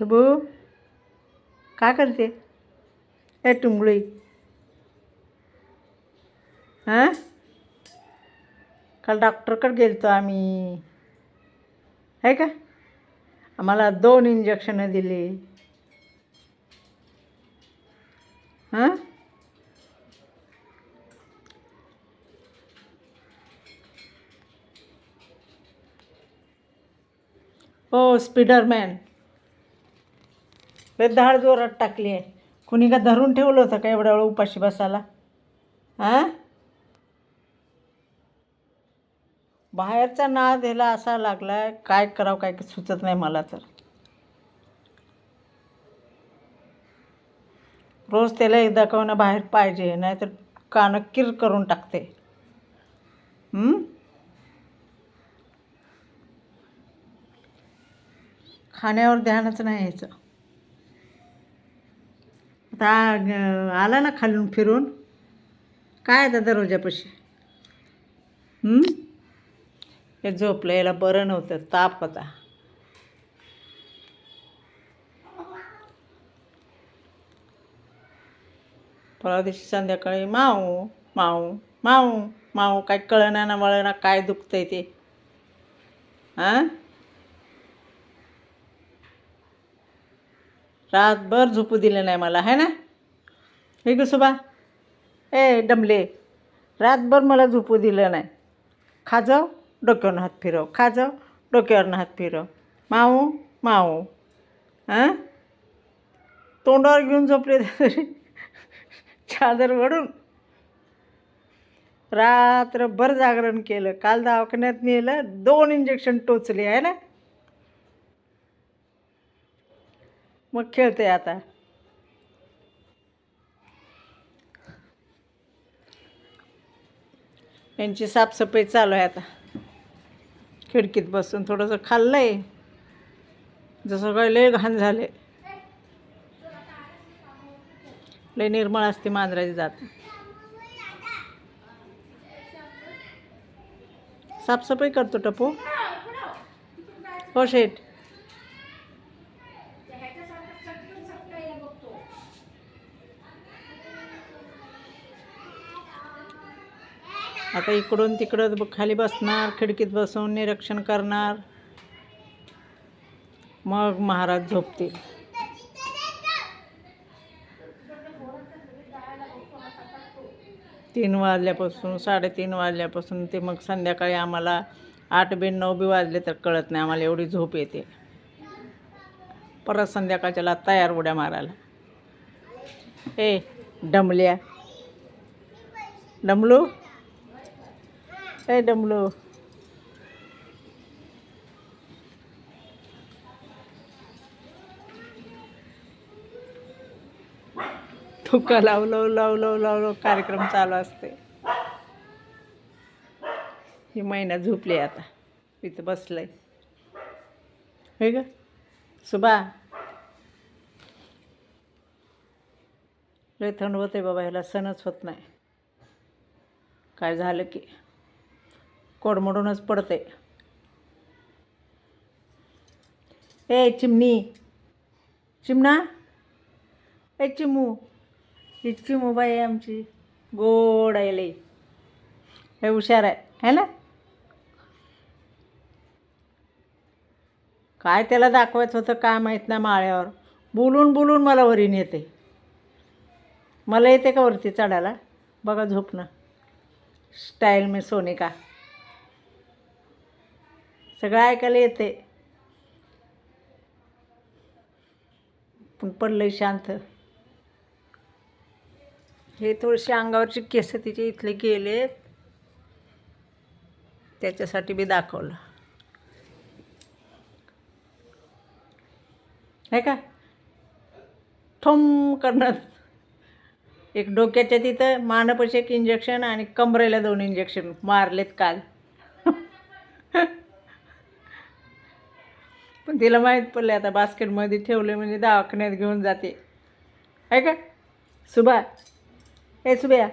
शुभू काय करते? ए टुंगळी हाँ? काल डॉक्टरकडे गेलतो आम्ही. आहे का? आम्हाला दोन इंजेक्शनं दिली. हाँ? हो स्पीडरमॅन. लय धाड जोरात टाकली आहे. कुणी का धरून ठेवलं होतं का एवढ्या वेळ उपाशी बसायला? हां बाहेरचा नाद ह्याला असा लागला काय करावं काय सुचत नाही मला तर. रोज त्याला एकदा का बाहेर पाहिजे नाहीतर कानं किर करून टाकते. खाण्यावर ध्यानच नाही यायचं आता आला ना खालून फिरून. काय आता दरवाजापाशी हे झोपलं याला बरं नव्हतं ताप होता. परवा दिवशी संध्याकाळी माऊ माऊ माऊ माऊ काय कळना ना वळना काय दुखतंय ते? हां? रातभर झोपू दिलं नाही मला है ना? हे गुसुबा सुबा. ए डमले रातभर मला झोपू दिलं नाही. खा जाऊ डोक्यावरनं हात फिरव. खा जाऊ डोक्यावरनं हात फिरव. माऊ माऊ. हां तोंडावर घेऊन झोपले तरी चादर वडून. रात्रभर जागरण केलं. काल दवाखान्यात नेलं दोन इंजेक्शन टोचले आहे ना? मग खेळते आता. यांची साफसफाई चालू आहे आता. खिडकीत बसून थोडंसं खाल्लं आहे जसं काय लय घाण झाले लय निर्मळ असते मांजराची जात. साफसफाई करतो टपू. हो शेठ. आता इकडून तिकडं खाली बसणार खिडकीत बसून निरीक्षण करणार. मग महाराज झोपतील. तीन वाजल्यापासून साडेतीन वाजल्यापासून ते मग संध्याकाळी आम्हाला आठ बी नऊ बी वाजले तर कळत नाही आम्हाला एवढी झोप येते. परत संध्याकाळच्याला तयार उड्या मारायला. ए डमल्या. डमलू? ए डमलो तुका लाव लाव लाव लाव लाव लाव कार्यक्रम चालू असते ही महिना झोपली आता इथं बसलंय हे ग सुबा लय थंड होते बाबा ह्याला सणच होत नाही काय झालं की कोडमोडूनच पडते. ए चिमणी. चिमणा. ए चिमू. ही चिमू बाई आहे आमची. गोड आहे लई. हे हुशार आहे है ना? काय त्याला दाखवायचं होतं काय माहीत नाही माळ्यावर. बोलून बोलून मला वरी नेते मला येते का वरती चढायला? बघा झोपणं. स्टाईल मी सोनिका सगळं ऐकायला येते पण पडलंय शांत. हे थोडीशी अंगावरची केस तिचे इथले गेले त्याच्यासाठी बी दाखवलं. आहे का? ठोम करणार. एक डोक्याच्या तिथं मानापाशी एक इंजेक्शन आणि कमरेला दोन इंजेक्शन मारलेत काल. पण तिला माहीत पडले आता बास्केटमध्ये ठेवले म्हणजे दवाखान्यात घेऊन जाते. आहे का? सुभा ए सुभया.